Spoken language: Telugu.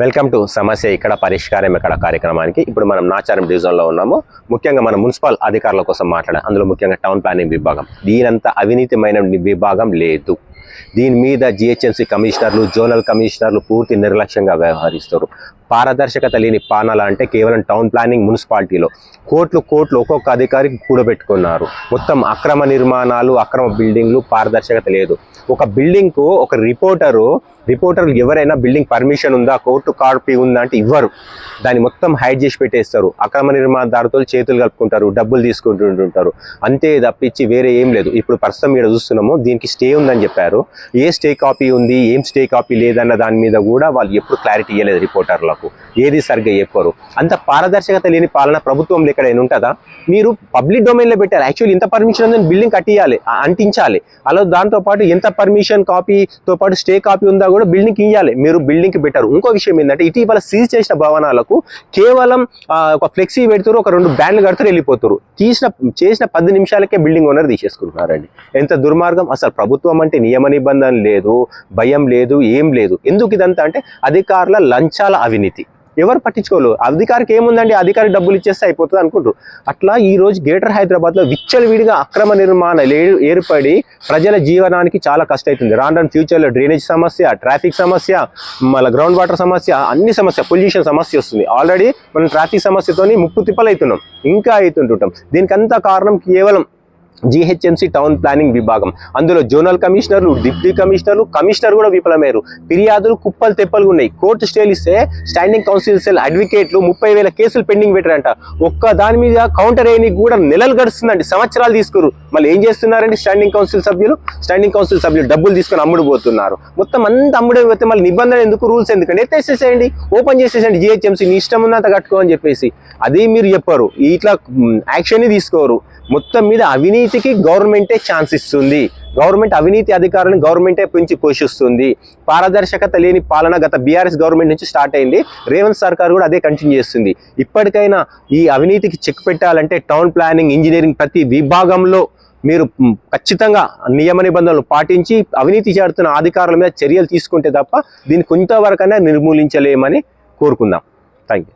వెల్కమ్ టు సమస్య ఇక్కడ పరిష్కారం ఇక్కడ కార్యక్రమానికి. ఇప్పుడు మనం నాచారం డివిజన్లో ఉన్నాము. ముఖ్యంగా మన మున్సిపల్ అధికారుల కోసం మాట్లాడాం అందులో ముఖ్యంగా టౌన్ ప్లానింగ్ విభాగం. దీనంత అవినీతిమైన విభాగం లేదు. దీని మీద జిహెచ్ఎంసీ కమిషనర్లు జోనల్ కమిషనర్లు పూర్తి నిర్లక్ష్యంగా వ్యవహరిస్తారు. పారదర్శకత లేని పానాల అంటే కేవలం టౌన్ ప్లానింగ్ మున్సిపాలిటీలో కోట్లు కోట్లు ఒక్కొక్క అధికారికి కూడబెట్టుకున్నారు. మొత్తం అక్రమ నిర్మాణాలు అక్రమ బిల్డింగ్లు పారదర్శకత లేదు. ఒక బిల్డింగ్కు ఒక రిపోర్టరు రిపోర్టర్లు ఎవరైనా బిల్డింగ్ పర్మిషన్ ఉందా కోర్టు కాపీ ఉందా అంటే ఇవ్వరు. దాన్ని మొత్తం హైడ్ చేసి పెట్టేస్తారు. అక్రమ నిర్మాణదారుతో చేతులు కలుపుకుంటారు డబ్బులు తీసుకుంటుంటుంటారు అంతే తప్పించి వేరే ఏం లేదు. ఇప్పుడు ప్రస్తుతం ఇక్కడ చూస్తున్నాము దీనికి స్టే ఉందని చెప్పారు. ఏ స్టే కాపీ ఉంది ఏం స్టే కాపీ లేదన్న దాని మీద కూడా వాళ్ళు ఎప్పుడు క్లారిటీ ఇవ్వలేదు మాకు ఏది సరిగ్గా చెప్పరు. అంత పారదర్శకత లేని పాలన ప్రభుత్వంలో ఎక్కడైనా ఉంటుందా? మీరు పబ్లిక్ డొమైన్లో పెట్టారు. యాక్చువల్లీ ఇంత పర్మిషన్ ఉందని బిల్డింగ్ కట్టియాలి అంటించాలి. అలా దాంతో పాటు ఎంత పర్మిషన్ కాపీతో పాటు స్టే కాపీ ఉందా కూడా బిల్డింగ్ ఇవ్వాలి మీరు బిల్డింగ్కి పెట్టారు. ఇంకో విషయం ఏంటంటే ఇటీవల సీజ్ చేసిన భవనాలకు కేవలం ఒక ఫ్లెక్సీ పెడతారు ఒక రెండు బ్యాన్లు కడుతారు వెళ్ళిపోతారు తీసిన చేసిన పది నిమిషాలకే బిల్డింగ్ ఓనర్ తీసేసుకుంటున్నారండి. ఎంత దుర్మార్గం. అసలు ప్రభుత్వం అంటే నియమ నిబంధన లేదు భయం లేదు ఏం లేదు. ఎందుకు ఇదంతా అంటే అధికారుల లంచాల అవినీతి. ఎవరు పట్టించుకోరు. అధికారికి ఏముందండి? అధికారి డబ్బులు ఇచ్చేస్తే అయిపోతుంది అనుకుంటారు. అట్లా ఈ రోజు గ్రేటర్ హైదరాబాద్లో విచ్చలవిడిగా అక్రమ నిర్మాణాలు ఏ- ఏర్పడి ప్రజల జీవనానికి చాలా కష్టం అవుతుంది రాను రాను ఫ్యూచర్లో డ్రైనేజ్ సమస్య ట్రాఫిక్ సమస్య మళ్ళీ గ్రౌండ్ వాటర్ సమస్య అన్ని సమస్య పొల్యూషన్ సమస్య వస్తుంది. ఆల్రెడీ మనం ట్రాఫిక్ సమస్యతోని ముప్పు తిప్పలు అవుతున్నాం ఇంకా అవుతుంటుంటాం దీనికంతా కారణం కేవలం జీహెచ్ఎంసీ టౌన్ ప్లానింగ్ విభాగం. అందులో జోనల్ కమిషనర్లు డిప్యూటీ కమిషనర్లు కమిషనర్ కూడా విఫలమయ్యారు. ఫిర్యాదులు కుప్పలు తెప్పలు ఉన్నాయి. కోర్టు స్టేలు ఇస్తే స్టాండింగ్ కౌన్సిల్ సెల్ అడ్వకేట్లు ముప్పై వేల కేసులు పెండింగ్ పెట్టారంట. ఒక్క దాని మీద కౌంటర్ వేయనికి కూడా నెలలు గడుస్తుందండి సంవత్సరాలు తీసుకురు. మళ్ళీ ఏం చేస్తున్నారండి స్టాండింగ్ కౌన్సిల్ సభ్యులు? స్టాండింగ్ కౌన్సిల్ సభ్యులు డబ్బులు తీసుకొని అమ్ముడు పోతున్నారు. మొత్తం అంత అమ్ముడే పోతే మళ్ళీ నిబంధన ఎందుకు? రూల్స్ ఎందుకంటే ఎత్తేసేసేయండి ఓపెన్ చేసేసేయండి. జిహెచ్ఎంసీ నీ ఇష్టం ఉన్నంత కట్టుకో అని చెప్పేసి. అది మీరు చెప్పరు. ఇట్లా యాక్షన్ తీసుకోరు. మొత్తం మీద అవినీతికి గవర్నమెంటే ఛాన్స్ ఇస్తుంది. గవర్నమెంట్ అవినీతి అధికారులను గవర్నమెంటే పెంచి పోషిస్తుంది. పారదర్శకత లేని పాలన గత బీఆర్ఎస్ గవర్నమెంట్ నుంచి స్టార్ట్ అయింది. రేవంత్ సర్కార్ కూడా అదే కంటిన్యూ చేస్తుంది. ఇప్పటికైనా ఈ అవినీతికి చెక్ పెట్టాలంటే టౌన్ ప్లానింగ్ ఇంజనీరింగ్ ప్రతి విభాగంలో మీరు ఖచ్చితంగా నియమ నిబంధనలు పాటించి అవినీతి చేస్తున్న అధికారుల మీద చర్యలు తీసుకుంటే తప్ప దీన్ని కొంతవరకైనా నిర్మూలించలేమని కోరుకుందాం. Thank you